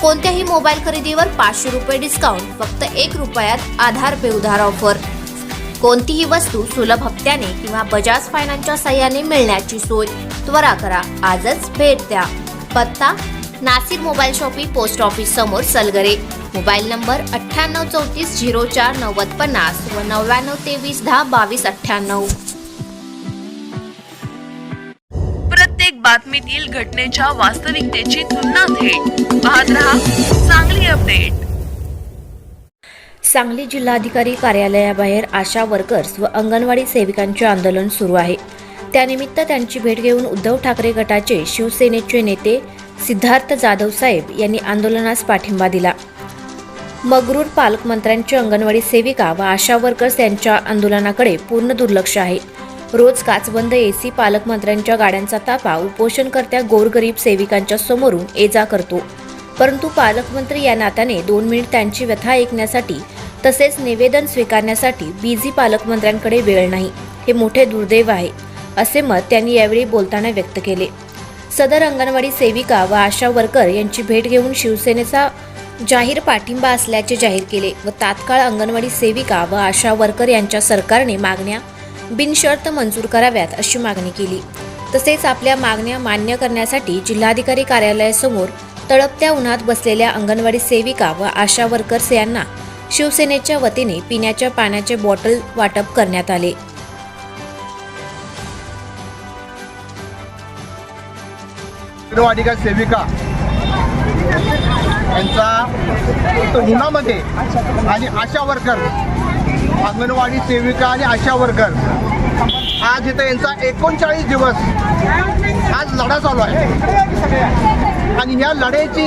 कोणत्याही मोबाईल खरेदीवर पाचशे रुपये डिस्काउंट फक्त एक रुपयात आधार पे उधार ऑफर कोणतीही वस्तू सुलभ हप्त्याने किंवा बजाज फायनान्सच्या सहाय्याने मिळण्याची सोय त्वरा करा. आजच भेट द्या. पत्ता Nashik mobile shoppe post office समोर सलगरे. मोबाईल नंबर अठ्ठ्याण्णव चौतीस झिरो चार नव्वद पन्नास व नव्याण्णव तेवीस दहा बावीस अठ्ठ्याण्णव. बातमीतील घटनेच्या वास्तविकतेची तुलना थेट. पाहत रहा सांगली अपडेट. सांगली जिल्हाधिकारी कार्यालयाबाहेर आशा वर्कर्स व अंगणवाडी सेविकांचे आंदोलन सुरू आहे. त्यानिमित्त त्यांची भेट घेऊन उद्धव ठाकरे गटाचे शिवसेनेचे नेते सिद्धार्थ जाधव साहेब यांनी आंदोलनास पाठिंबा दिला. मगरूर पालकमंत्र्यांची अंगणवाडी सेविका व आशा वर्कर्स यांच्या आंदोलनाकडे पूर्ण दुर्लक्ष आहे. रोज काचबंद एसी पालकमंत्र्यांच्या गाड्यांचा ताफा उपोषणकर्त्या गोरगरीब सेविकांच्या समोरून ये जा करतो. परंतु पालकमंत्री या नात्याने दोन मिनिट त्यांची व्यथा ऐकण्यासाठी तसेच निवेदन स्वीकारण्यासाठी बिझी पालकमंत्र्यांकडे वेळ नाही. हे मोठे दुर्दैव आहे असे मत त्यांनी यावेळी बोलताना व्यक्त केले. सदर अंगणवाडी सेविका व आशा वर्कर यांची भेट घेऊन शिवसेनेचा जाहीर पाठिंबा असल्याचे जाहीर केले व तात्काळ अंगणवाडी सेविका व आशा वर्कर यांच्या सरकारने मागण्या बिनशर्त मंजूर कराव्यात अशी मागणी केली. तसेच आपल्या मागण्या मान्य करण्यासाठी जिल्हाधिकारी कार्यालयासमोर तळपत्या उन्हात बसलेल्या अंगणवाडी सेविका व आशा वर्कर्स यांना शिवसेनेच्या वतीने पिण्याच्या पाण्याचे बॉटल वाटप करण्यात आले. सेविका यांचा उन्हामध्ये आणि आशा वर्कर अंगणवाडी सेविका आणि आशा वर्कर. आज इथं यांचा एकोणचाळीस दिवस आज लढा चालू आहे. आणि या लढ्याची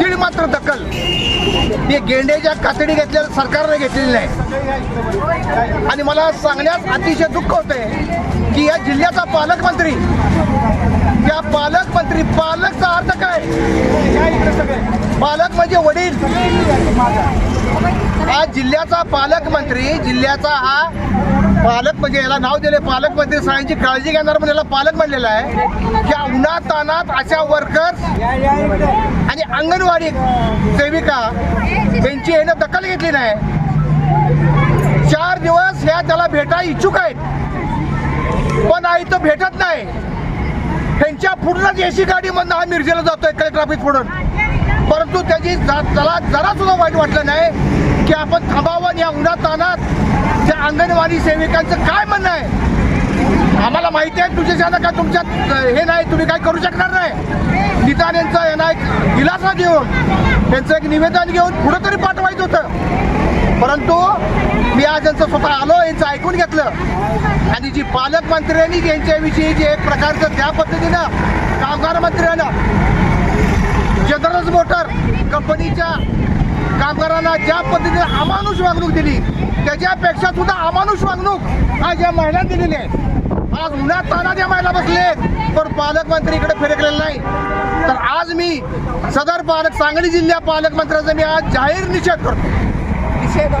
तीळ मात्र दखल. हे गेंड्याच्या कातडी घेतलेल्या सरकारने घेतलेली नाही. आणि मला सांगण्यास अतिशय दुःख होते की या जिल्ह्याचा पालकमंत्री या पालकमंत्री पालकचा अर्थ काय? पालक म्हणजे वडील. हा जिल्ह्याचा पालकमंत्री जिल्ह्याचा हा पालक म्हणजे याला नाव दिले पालकमंत्री साहेबांची काळजी घेणार म्हणून याला पालक म्हणलेला आहे. की उन्हा तानात अशा वर्कर्स आणि अंगणवाडी सेविका यांची यानं दखल घेतली नाही. चार दिवस ह्या त्याला भेटा इच्छुक आहेत. पण आई तो भेटत नाही. त्यांच्या पूर्णच एसी गाडीमधनं हा मिरजेला जातोय कलेक्टर ऑफिस पुढून परंतु त्याची जा- त्याला जरा सुद्धा वाईट वाटलं नाही. की आपण थांबावं आणि या उन्हात तानात त्या अंगणवाडी सेविकांचं काय म्हणणं आहे? आम्हाला माहिती आहे तुझ्याच्यानं का तुमच्यात हे नाही तुम्ही काय करू शकणार नाही. निदान यांचा यांना एक दिलासा घेऊन त्यांचं एक निवेदन घेऊन पुढं तरी पाठवायचं होतं. परंतु मी आज यांचं स्वतः आलो यांचं ऐकून घेतलं. आणि जी पालकमंत्र्यांनी यांच्याविषयी जे एक प्रकारचं त्या पद्धतीनं कामगार मंत्र्यानं जनरल मोटर कंपनीच्या कामगारांना ज्या पद्धतीने अमानुष वागणूक दिली त्याच्यापेक्षा सुद्धा अमानुष वागणूक आज या महिला दिलेली आहे. आज उन्हात तानात या महिला बसले पण पालकमंत्री इकडे फिरकलेले नाही. तर आज मी सदर पालक सांगली जिल्ह्या पालकमंत्र्याचा मी आज जाहीर निषेध करतो. निषेध